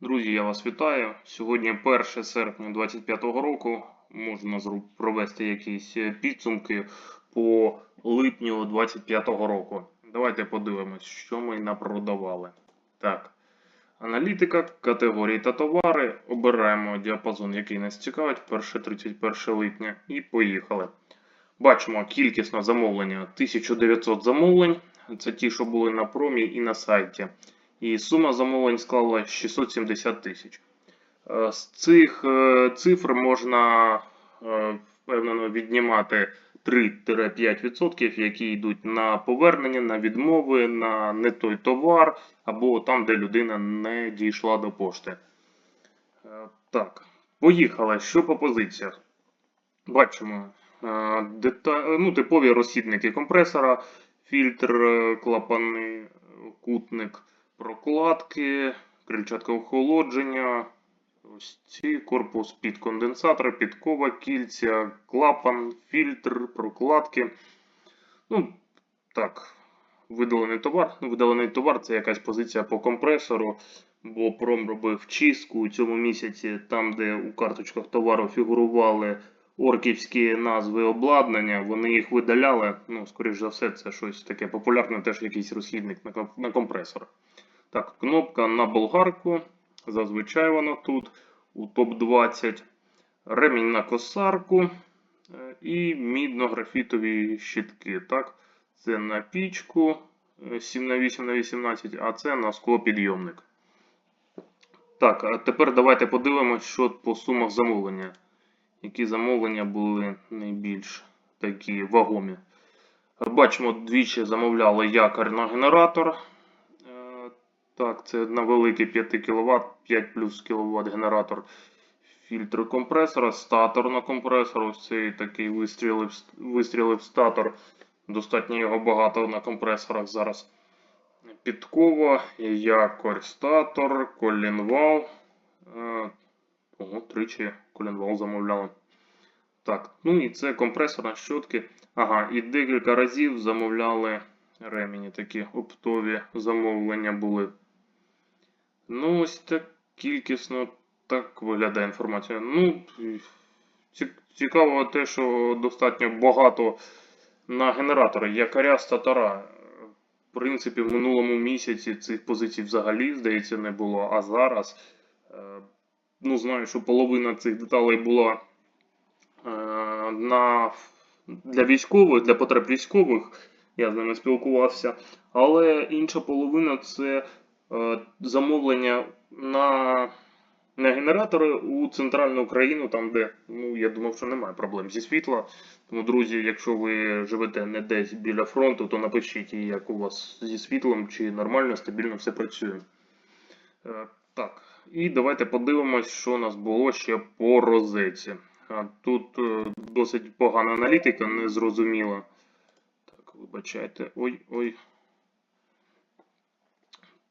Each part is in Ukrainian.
Друзі, я вас вітаю. Сьогодні 1 серпня 2025 року. Можна провести якісь е, підсумки по липню 2025 року. Давайте подивимось, що ми напродавали. Так. Аналітика, категорії та товари. Обираємо діапазон, який нас цікавить, 1-31 липня, і поїхали. Бачимо кількісне замовлення 1900 замовлень. Це ті, що були на промі і на сайті. І сума замовлень склала 670 тисяч. Е, З цих е, цифр можна е, впевнено віднімати 3-5%, які йдуть на повернення, на відмови, на не той товар, або там, де людина не дійшла до пошти. Так, поїхали. Що по позиціях? Бачимо ну, типові розхідники компресора, фільтр, клапани, кутник, прокладки, крильчатка охолодження, ось ці корпус під конденсатор, підкова, кільця, клапан, фільтр, прокладки. Ну, так, видалений товар. Ну, видалений товар це якась позиція по компресору, бо пром робив чистку у цьому місяці, там, де у карточках товару фігурували орківські назви обладнання, вони їх видаляли. Ну, скоріш за все, це щось таке популярне, теж якийсь розхідник на, компресор. Так, кнопка на болгарку. Зазвичай вона тут у топ-20. Ремінь на косарку е, і мідно-графітові щитки. Так? Це на пічку е, 7 на 8 на 18, а це на склопідйомник. Так, а тепер давайте подивимось, що по сумах замовлення. Які замовлення були найбільш такі вагомі. Бачимо, двічі замовляли якорь генератор. Е, Так, це на великий 5 кВт, 5 плюс кВт генератор. Фільтр компресора, статор на компресор. Ось цей такий вистрілив, вистрілив статор. Достатньо його багато на компресорах зараз. Підкова, якорь, статор, колінвал. Ого, тричі колінвал замовляли. Так, ну і це компресорна щотки. Ага, і декілька разів замовляли ремені. Такі оптові замовлення були. Ну, ось так кількісно так виглядає інформація. Ну, цікаво те, що достатньо багато на генератори якоря статора. В принципі, в минулому місяці цих позицій взагалі, здається, не було. А зараз, е, ну, знаю, що половина цих деталей була е, на, для військових, для потреб військових. Я з ними спілкувався. Але інша половина це е, замовлення на, на генератори у центральну Україну, там де ну, я думав, що немає проблем зі світла. Тому, друзі, якщо ви живете не десь біля фронту, то напишіть, як у вас зі світлом, чи нормально, стабільно все працює. Е, так, і давайте подивимось, що у нас було ще по розетці. Тут е, досить погана аналітика, незрозуміла. Так, вибачайте. Ой-ой.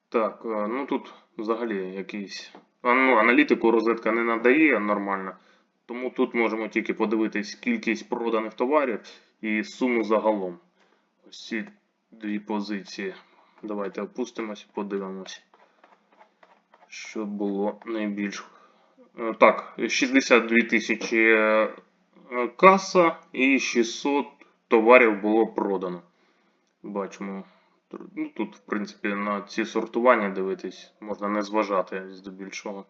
Так, е, ну тут взагалі якийсь. Ну, аналітику розетка не надає нормально. Тому тут можемо тільки подивитись кількість проданих товарів і суму загалом. Ось ці дві позиції. Давайте опустимось, подивимось. Що було найбільш. Е, Так, 62 тисячі е, е, каса і 600 товарів було продано. Бачимо. Ну, тут, в принципі, на ці сортування дивитись можна не зважати здебільшого.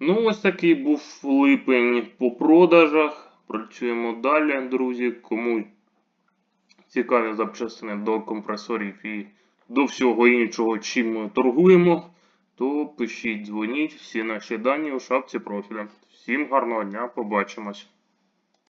Ну, ось такий був липень по продажах. Працюємо далі, друзі. Кому цікаві запчастини до компресорів і до всього іншого, чим ми торгуємо, то пишіть, дзвоніть, всі наші дані у шапці профіля. Всім гарного дня, побачимось.